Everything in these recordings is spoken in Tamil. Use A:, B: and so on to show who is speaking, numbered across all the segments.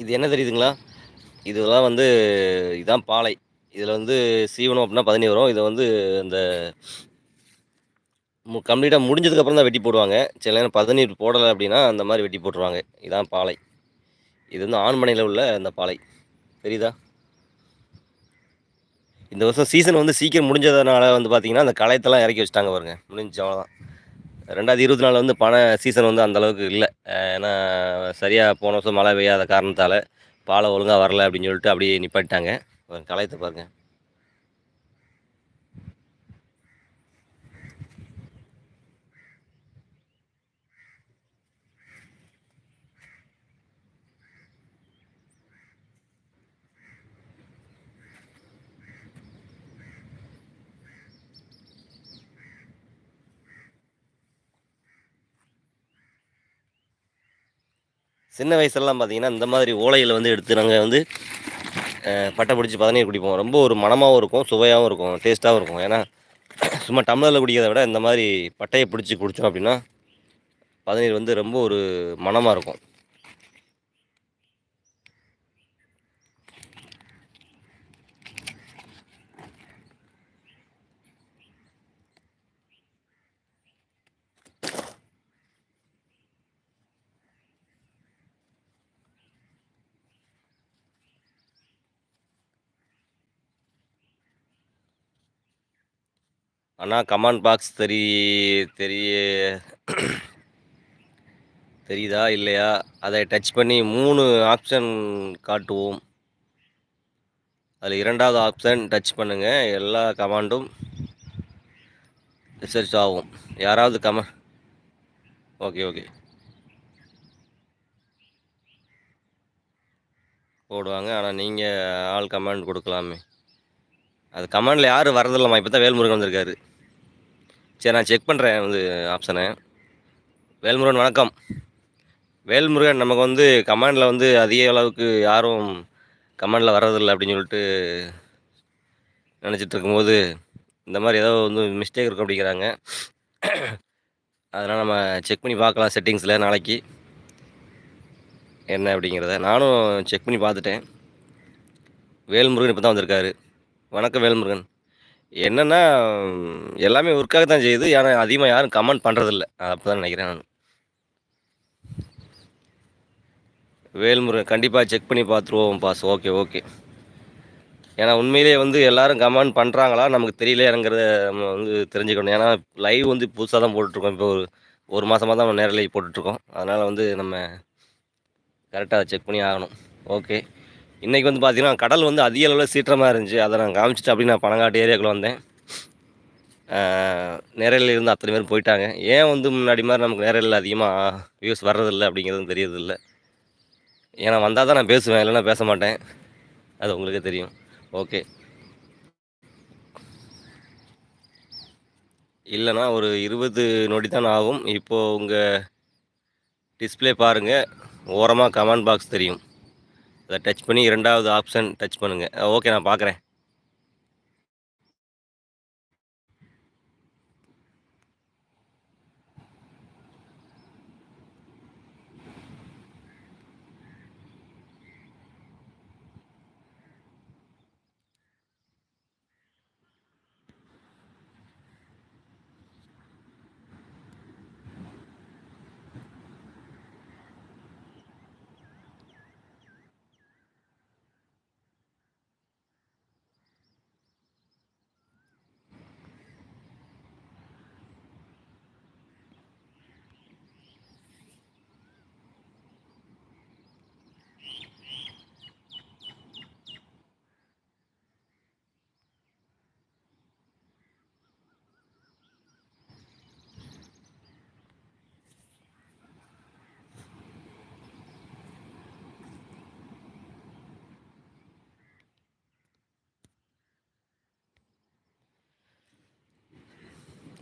A: இது என்ன தெரியுதுங்களா? இதெல்லாம் வந்து இதுதான் பாலை. இதில் வந்து சீவனம் அப்படின்னா பதினி வரும். இதை வந்து இந்த மு கம்ப்ளீட்டாக முடிஞ்சதுக்கப்புறம் தான் வெட்டி போடுவாங்க. சில நேரம் பதநீர் போடலை அப்படின்னா அந்த மாதிரி வெட்டி போட்டுருவாங்க. இதான் பாலை. இது வந்து ஆண்மனையில் உள்ள அந்த பாலை. தெரியுதா? இந்த வருஷம் சீசன் வந்து சீக்கிரம் முடிஞ்சதுனால வந்து பார்த்திங்கன்னா அந்த களையத்தெல்லாம் இறக்கி வச்சுட்டாங்க பாருங்க. முடிஞ்சு அவ்வளோதான் ரெண்டாவது இருபத்தி நாலு வந்து பண சீசன் வந்து அந்தளவுக்கு இல்லை. ஏன்னா சரியாக போன வருஷம் மழை பெய்யாத காரணத்தால் பாலை ஒழுங்காக வரல அப்படின்னு சொல்லிட்டு அப்படியே நிப்பாட்டாங்க கலையத்தை பாருங்கள் சின்ன வயசுலலாம் பார்த்தீங்கன்னா இந்த மாதிரி ஓலையில் வந்து எடுத்து நாங்கள் வந்து பட்டை பிடிச்சி பதநீர் குடிப்போம். ரொம்ப ஒரு மனமாகவும் இருக்கும் சுவையாகவும் இருக்கும் டேஸ்ட்டாகவும் இருக்கும். ஏன்னா சும்மா டம்ளரில் குடிக்கிறத விட இந்த மாதிரி பட்டையை பிடிச்சி குடித்தோம் அப்படின்னா பதநீர் வந்து ரொம்ப ஒரு மனமாக இருக்கும். அண்ணா கமாண்ட் பாக்ஸ் தெரி தெரிய தெரியுதா இல்லையா? அதை டச் பண்ணி மூணு ஆப்ஷன் காட்டுவோம். அதில் இரண்டாவது ஆப்ஷன் டச் பண்ணுங்கள் எல்லா கமாண்டும் ரிசர்ச் ஆகும். யாராவது கம ஓகே ஓகே போடுவாங்க. ஆனால் நீங்கள் ஆள் கமெண்ட் கொடுக்கலாமே. அது கமெண்டில் யாரும் வரதில்லம்மா இப்போ தான் வேல்முருகன் வந்திருக்காரு. சரி நான் செக் பண்ணுறேன் வந்து ஆப்ஷனை வேல்முருகன் வணக்கம். வேல்முருகன் நமக்கு வந்து கமாண்டில் வந்து அதிக அளவுக்கு யாரும் கமாண்டில் வர்றதில்லை அப்படின்னு சொல்லிட்டு நினச்சிட்டு இருக்கும்போது இந்த மாதிரி ஏதோ வந்து மிஸ்டேக் இருக்கும் அப்படிங்கிறாங்க. அதனால் நம்ம செக் பண்ணி பார்க்கலாம் செட்டிங்ஸில் நாளைக்கு. என்ன அப்படிங்கிறத. நானும் செக் பண்ணி பார்த்துட்டேன். வேல்முருகன் இப்போ தான் வந்திருக்காரு. வணக்கம் வேல்முருகன். என்னென்னா எல்லாமே ஒர்க்காக தான் செய்யுது. ஏன்னா அதிகமாக யாரும் கமெண்ட் பண்ணுறதில்ல அப்போ தான் நினைக்கிறேன் நான். வேல்முருகன் கண்டிப்பாக செக் பண்ணி பார்த்துருவோம் பாஸ் ஓகே ஓகே ஏன்னா உண்மையிலேயே வந்து எல்லாரும் கமெண்ட் பண்ணுறாங்களா நமக்கு தெரியலையாங்கிறத நம்ம வந்து தெரிஞ்சுக்கணும். ஏன்னா லைவ் வந்து புதுசாக தான் போட்டுட்ருக்கோம். இப்போ ஒரு ஒரு மாதமாக தான் நம்ம நேரில் போட்டுட்ருக்கோம். அதனால் வந்து நம்ம கரெக்டாக செக் பண்ணி ஆகணும். ஓகே இன்றைக்கி வந்து பார்த்திங்கன்னா கடல் வந்து அதிக அளவில் சீற்றமாக இருந்துச்சு. அதை நான் காமிச்சிட்டு அப்படி நான் பனங்காட்டு ஏரியாவுக்குள்ளே வந்தேன். நேரில் இருந்து அத்தனை பேர் போயிட்டாங்க. ஏன் வந்து முன்னாடி மாதிரி நமக்கு நேரில் அதிகமாக வியூஸ் வர்றதில்லை அப்படிங்கிறதும் தெரியறதில்ல. ஏன்னா வந்தால் தான் நான் பேசுவேன் இல்லைன்னா பேச மாட்டேன். அது உங்களுக்கே தெரியும். ஓகே. இல்லைன்னா ஒரு இருபது நொடி தான் ஆகும். இப்போது உங்கள் டிஸ்பிளே பாருங்கள் ஓரமாக கமெண்ட் பாக்ஸ் தெரியும். அதை டச் பண்ணி இரண்டாவது ஆப்ஷன் டச் பண்ணுங்கள் ஓகே நான் பார்க்குறேன்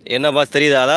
A: என்ன பாஸ் தெரியுதா?